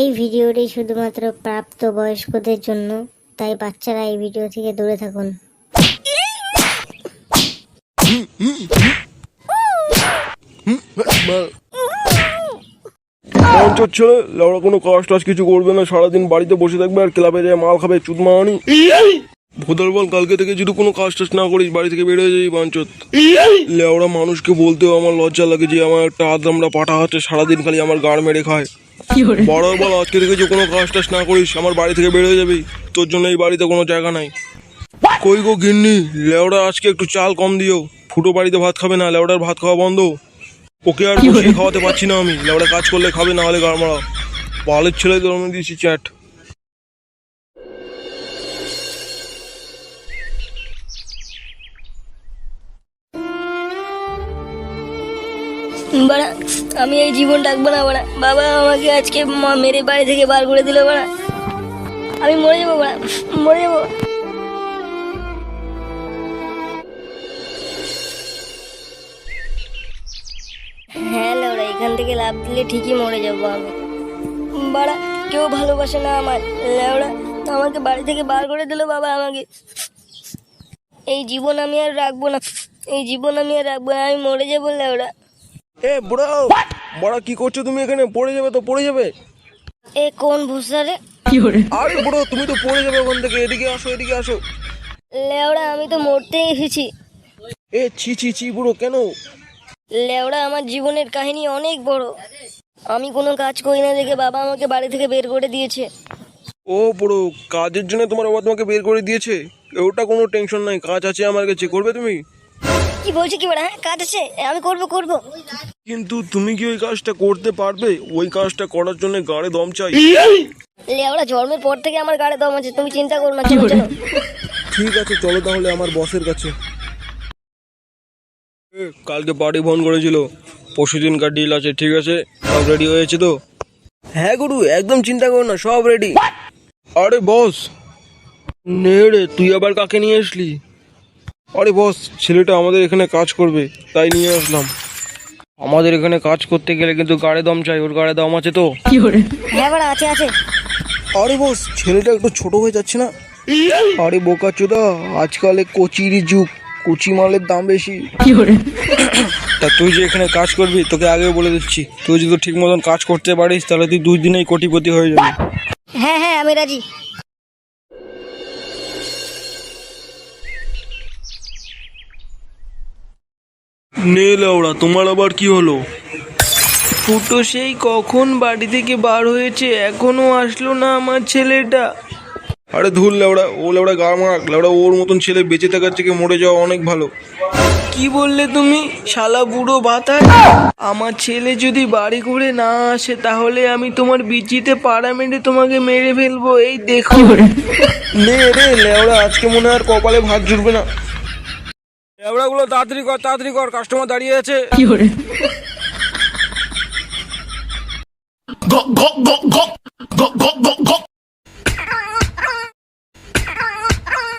এই ভিডিওটি শুধুমাত্র প্রাপ্ত বয়স্কদের জন্য, তাই বাচ্চারা এই ভিডিও থেকে দূরে থাকুন। পঞ্চাশ ছেলে লেওড়া কোনো কাজ টাজ কিছু করবে না, সারাদিন বাড়িতে বসে থাকবে আর ক্লাবে যায় মাল খাবে, চুদ মারানি। ভোদার বল, কালকে থেকে যদি কোনো কাজ টাজ না করিস, বাড়ি থেকে বেরোয় যাই বাঞ্চত। লেওড়া মানুষকে বলতেও আমার লজ্জা লাগে যে, আমার একটা আদামরা পাঠা হচ্ছে সারাদিন খালি আমার গাড় মেরে খায়। বড় বল আজকে থেকে যে কোনো কাজ টাজ না করিস আমার বাড়ি থেকে বেরোয় যাবি। তোর জন্য এই বাড়িতে কোনো জায়গা নাই। কই গো গিন্নি লেওড়া আজকে একটু চাল কম দিও। ফুটো বাড়িতে ভাত খাবে না লেওড়ার ভাত খাওয়া বন্ধ। ওকে আর বসিয়ে খাওয়াতে পারছি না আমি। লেওড়া কাজ করলে খাবে না হলে গাড় মারা। পালের ছেলে জন্মে দিয়েছি চ্যাট। বাড়া, আমি এই জীবন ডাকবো না বাড়া। বাবা আমাকে আজকে মেরে বাড়ি থেকে বার করে দিল বাড়া। আমি মরে যাব বাড়া, মরে যাব। হ্যাঁ এখান থেকে লাভ দিলে ঠিকই মরে যাব আমি। বাড়া, কেউ ভালোবাসে না আমার। লেওড়া, আমাকে বাড়ি থেকে বার করে দিল বাবা আমাকে। এই জীবন আমি আর রাখব না। এই জীবন আমি আর রাখব আমি মরে যাব লেওড়া। এ বড়া বড়া কি করছ তুমি এখানে? পড়ে যাবে তো পড়ে যাবে। এ কোন ভূষা রে আরে বড় তুমি তো পড়ে যাবে ওখান থেকে। এদিকে আসো এদিকে আসো। লেওড়া আমি তো মরতে এসেছি। এ ছি ছি ছি বুড়ো কেন? লেওড়া আমার জীবনের কাহিনী অনেক বড়। আমি কোনো কাজ করি না দেখে বাবা আমাকে বাড়ি থেকে বের করে দিয়েছে। ও বুড়ো কাজের জন্য তোমার বাবা তোমাকে বের করে দিয়েছে? ওটা কোনো টেনশন নাই কাজ আছে আমার কাছে। করবে তুমি? কি বলছি কি বড় হ্যাঁ? কাজ আছে? আমি করব করব। কিন্তু তুমি কি ওই কাজটা করতে পারবে? ওই কাজটা করার জন্য গাড়ে দম চাই। লেওড়া জন্মের পর থেকে আমার গাড়ি দম আছে তুমি চিন্তা করো না ঠিক আছে চলো তাহলে আমার বসের কাছে। কালকে পার্টি ফোন করেছিল। পরশু দিনকার ডিল আছে ঠিক আছে? সব রেডি হয়েছে তো? হ্যাঁ গুরু একদম চিন্তা করো না সব রেডি আরে বস নে রে তুই আবার কাকে নিয়ে আসলি? আরে বস ছেলেটা আমাদের এখানে কাজ করবে তাই নিয়ে আসলাম। আমাদের এখানে কাজ করতে গেলে কিন্তু গাড়ে দম চাই ওর গাড়ে দম আছে তো। হ্যাঁ বড় আছে আছে। আরে বস ছেলেটা একটু ছোট হয়ে যাচ্ছে না? আরে বোকা চোদা আজকালে কচির যুগ কুচি মালের দাম বেশি। তা তুই যে এখানে কাজ করবি তোকে আগে বলে দিচ্ছি। তুই যদি ঠিক মতন কাজ করতে পারিস তাহলে তুই দুই দিনেই কোটিপতি হয়ে যাবি। হ্যাঁ হ্যাঁ আমি রাজি। নে লাউড়া তোমার আবার কি হলো? ফুটো সেই কখন বাড়ি থেকে বার হয়েছে এখনও আসলো না আমার ছেলেটা। আরে ধুর লেওড়া ও লেওড়া গা মারাক লেওড়া ওর মতন ছেলে বেঁচে থাকার থেকে মরে যাওয়া অনেক ভালো। কি বললে তুমি? শালা বুড়ো বাতাস। আমার ছেলে যদি বাড়ি করে না আসে তাহলে আমি তোমার বিচিতে পাড়া মেরে তোমাকে মেরে ফেলব। এই দেখো। নে রে লেওড়া আজকে মনে হয় আর কপালে ভাত জুটবে না। এবড়াগুলো তাড়াতাড়ি কর তাড়াতাড়ি কর কাস্টমার দাঁড়িয়ে আছে। কি করে?